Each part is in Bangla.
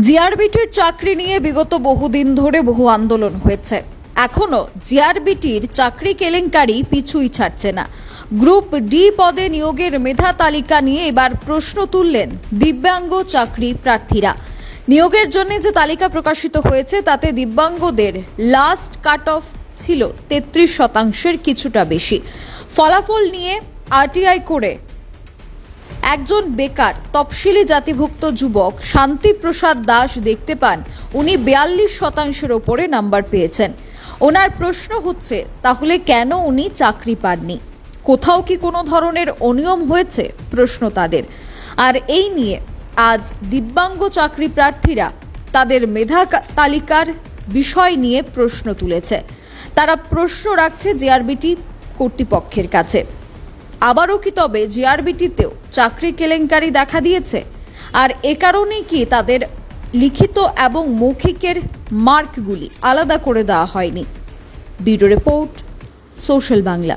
জিআরবিটির চাকরি নিয়ে বিগত বহুদিন ধরে বহু আন্দোলন হয়েছে। এখনও জিআরবিটির চাকরি কেলেঙ্কারি পিছুই ছাড়ছে না। গ্রুপ ডি পদে নিয়োগের মেধা তালিকা নিয়ে এবার প্রশ্ন তুললেন দিব্যাঙ্গ চাকরি প্রার্থীরা। নিয়োগের জন্য যে তালিকা প্রকাশিত হয়েছে, তাতে দিব্যাঙ্গদের লাস্ট কাট অফ ছিল তেত্রিশ শতাংশের কিছুটা বেশি। ফলাফল নিয়ে আরটিআই করে একজন বেকার তপশিলি জাতিভুক্ত যুবক শান্তিপ্রসাদ দাস দেখতে পান। উনি বিয়াল্লিশ শতাংশের ওপরে নাম্বার পেয়েছেন। ওনার প্রশ্ন হচ্ছে, তাহলে কেন উনি চাকরি পাননি? কোথাও কি কোনো ধরনের অনিয়ম হয়েছে? প্রশ্ন তাদের। আর এই নিয়ে আজ দিব্যাঙ্গ চাকরি প্রার্থীরা তাদের মেধা তালিকার বিষয় নিয়ে প্রশ্ন তুলেছে। তারা প্রশ্ন রাখছে জেআরবিটি কর্তৃপক্ষের কাছে। আবারও কি তবে জিআরবিটিতেও চাকরি কেলেঙ্কারি দেখা দিয়েছে? আর এ কারণে কি তাদের লিখিত এবং মৌখিকের মার্কগুলি আলাদা করে দেওয়া হয়নি? Bureau report social Bangla.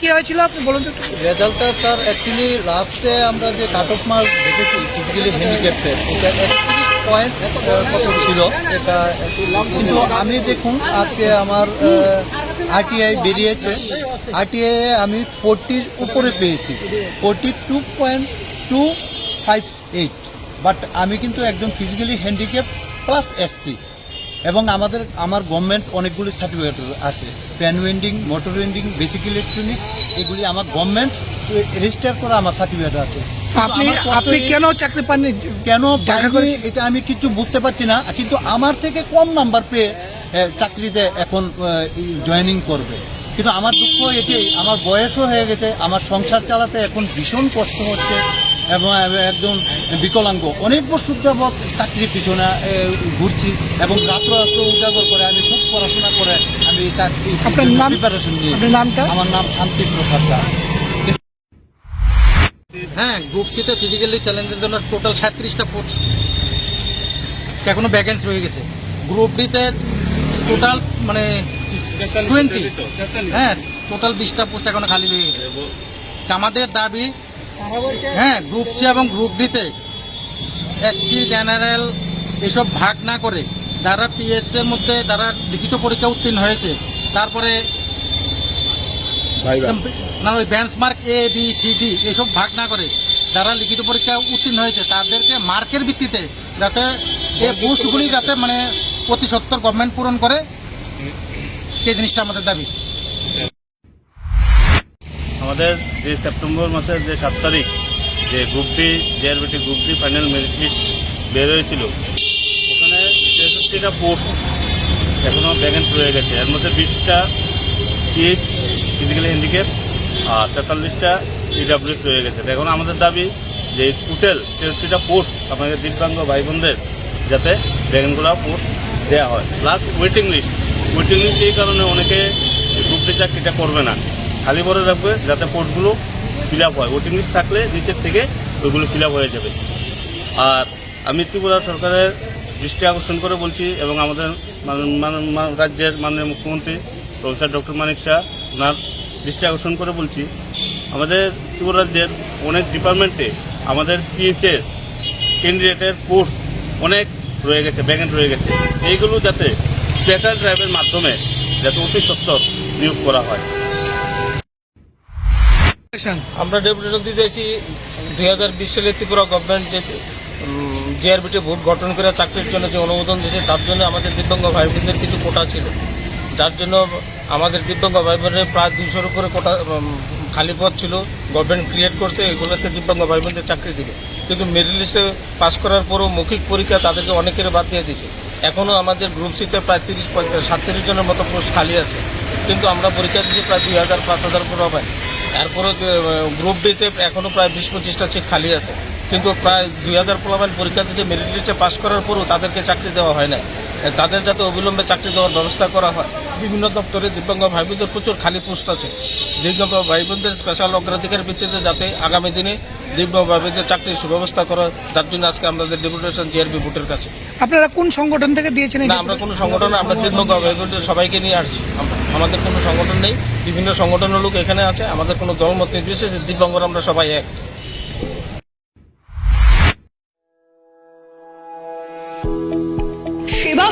কি হয়েছিল আপনি বলুন তো রেজাল্টটা স্যার অ্যাকচুয়ালি লাস্টে আমরা যে কাট অফ মার্ক দেখেছি ফিজিক্যালি হ্যান্ডিক্যাপের এটা একত্রিশ পয়েন্ট কত ছিল? এটা কিন্তু আমি দেখুন আজকে আমার আরটিআই বেরিয়েছে। আরটিআই আমি ফোরটির উপরে পেয়েছি। Forty two point two five eight but আমি কিন্তু একজন ফিজিক্যালি হ্যান্ডিক্যাপ প্লাস এসসি এবং আমাদের আমার গভর্নমেন্ট অনেকগুলি সার্টিফিকেট আছে। Fan winding motor winding basic electronics এগুলি আমার গভর্নমেন্ট রেজিস্টার করা আমার সার্টিফিকেট আছে। আপনি আপনি কেন চাকরি পাননি? কেন এটা আমি কিছু বুঝতে পারছি না। কিন্তু আমার থেকে কম নাম্বার পেয়ে চাকরিতে এখন জয়েনিং করবে। কিন্তু আমার দুঃখ এটাই আমার বয়সও হয়ে গেছে আমার সংসার চালাতে এখন ভীষণ কষ্ট হচ্ছে এবং একজন বিকলাঙ্গ। অনেক বছর যাবৎ চাকরির পিছনে ঘুরছি এবং রাত্র রাত্র উজাগর করে আমি খুব পড়াশোনা করে আমি চাকরি প্রিপারেশন নিয়ে। নামটা? আমার নাম শান্তি প্রসাদ দাস। হ্যাঁ গ্রুপ সিতে ফিজিক্যালি চ্যালেঞ্জের জন্য টোটাল সাঁত্রিশটা পোস্ট এখনও ভ্যাকেন্সি রয়ে গেছে। গ্রুপ ডিতে টোটাল মানে টোয়েন্টি। হ্যাঁ টোটাল বিশটা পোস্ট এখন খালি রয়ে গেছে। আমাদের দাবি হ্যাঁ গ্রুপ সি এবং গ্রুপ ডিতে এসসি জেনারেল এসব ভাগ না করে যারা পিএস এর মধ্যে যারা লিখিত পরীক্ষা উত্তীর্ণ হয়েছে তারপরে না ওই benchmark A B C D এসব ভাগ না করে যারা লিখিত পরীক্ষা উত্তীর্ণ হয়েছে তাদেরকে মার্কের ভিত্তিতে যাতে এই পোস্টগুলি যাতে মানে প্রতি সত্তর গভর্নমেন্ট পূরণ করে সেই জিনিসটা আমাদের দাবি। আমাদের যে সেপ্টেম্বর মাসের যে সাত তারিখ, যে group D JRBT group D final merit বের হয়েছিল, ওখানে তেষট্টিটা পোস্ট এখনও ভ্যাকেন্ট রয়ে গেছে। এর মধ্যে বিশটা পিএস ফিজিক্যাল হ্যান্ডিক্যাপ আর তেতাল্লিশটা ইডাব্লিউএস রয়ে গেছে। এখন আমাদের দাবি যে টোটাল তেষট্টিটা পোস্ট আমাদের দিব্যাঙ্গ ভাই বোনদের, যাতে ভ্যাকেন্টগুলো পোস্ট দেওয়া হয়। Plus waiting list waiting list এই কারণে অনেকে গ্রুপ চাকরিটা করবে না। খালি করে রাখবে যাতে পোস্টগুলো ফিল আপ হয়। ওয়েটিং লিস্ট থাকলে নিচের থেকে ওইগুলো ফিল আপ হয়ে যাবে। আর আমি ত্রিপুরা সরকারের দৃষ্টি আকর্ষণ করে বলছি এবং আমাদের রাজ্যের মাননীয় মুখ্যমন্ত্রী প্রফেসর ডক্টর মানিক শাহ, ওনার দৃষ্টি আকর্ষণ করে বলছি, আমাদের ত্রিপুরা রাজ্যের অনেক ডিপার্টমেন্টে আমাদের পিএইচের ক্যান্ডিডেটের পোস্ট অনেক রয়ে গেছে ভ্যাকেন্ট রয়ে গেছে। এইগুলো যাতে স্পেটার ড্রাইভের মাধ্যমে যাতে অতি সত্তর নিয়োগ করা হয়। আমরা ডেপুটেশন দিতে চাইছি দুই হাজার বিশ সালে ত্রিপুরা গভর্নমেন্ট যে জিআরবিটি ভোট গঠন করে চাকরির জন্য যে অনুমোদন দিয়েছে, তার জন্য আমাদের দিব্যাঙ্গ ভাই বোনদের কিছু কোটা ছিল। যার জন্য আমাদের দিব্যাঙ্গ ভাই বোনের প্রায় দুইশোর উপরে কোটা খালি পদ ছিল গভর্নমেন্ট ক্রিয়েট করছে, এগুলোতে দিব্যাঙ্গ ভাই বোনদের চাকরি দিবে। কিন্তু মেরিট লিস্টে পাস করার পরও মৌখিক পরীক্ষা তাদেরকে অনেকের বাদ দিয়ে দিয়েছে। এখনও আমাদের গ্রুপ সিতে প্রায় তিরিশ সাতত্রিশ জনের মতো পোস্ট খালি আছে। কিন্তু আমরা পরীক্ষা দিয়েছি প্রায় দুই হাজার, পাঁচ হাজার করে হবে এরপরে গ্রুপ ডিতে এখনও প্রায় বিশ পঁচিশটা সিট খালি আছে। কিন্তু প্রায় দুই হাজার পোলাবেন পরীক্ষা দিতে মেরিট লিস্টে পাস করার পরও তাদেরকে চাকরি দেওয়া হয় না তাদের যাতে অবিলম্বে চাকরি দেওয়ার ব্যবস্থা করা হয়। বিভিন্ন দপ্তরে দিব্যাঙ্গ ভাই বোনদের প্রচুর খালি পোস্ট আছে। দিব্যাঙ্গ ভাই বোনদের স্পেশাল অগ্রাধিকার ভিত্তিতে যাতে আগামী দিনে দিব্যাঙ্গ ভাই বোনদের চাকরির সুব্যবস্থা করা যার জন্য আজকে আমাদের ডেপুটেশন জিআরবি ভোটের কাছে। আপনারা কোন সংগঠন থেকে দিয়েছেন না আমরা কোনো সংগঠন আমরা দিব্যাঙ্গ ভাই বোনদের সবাইকে নিয়ে আসছি। আমাদের কোনো সংগঠন নেই। বিভিন্ন সংগঠনের লোক এখানে আছে আমাদের কোনো দলমত নির্বিশেষে দিব্যাঙ্গর আমরা সবাই এক।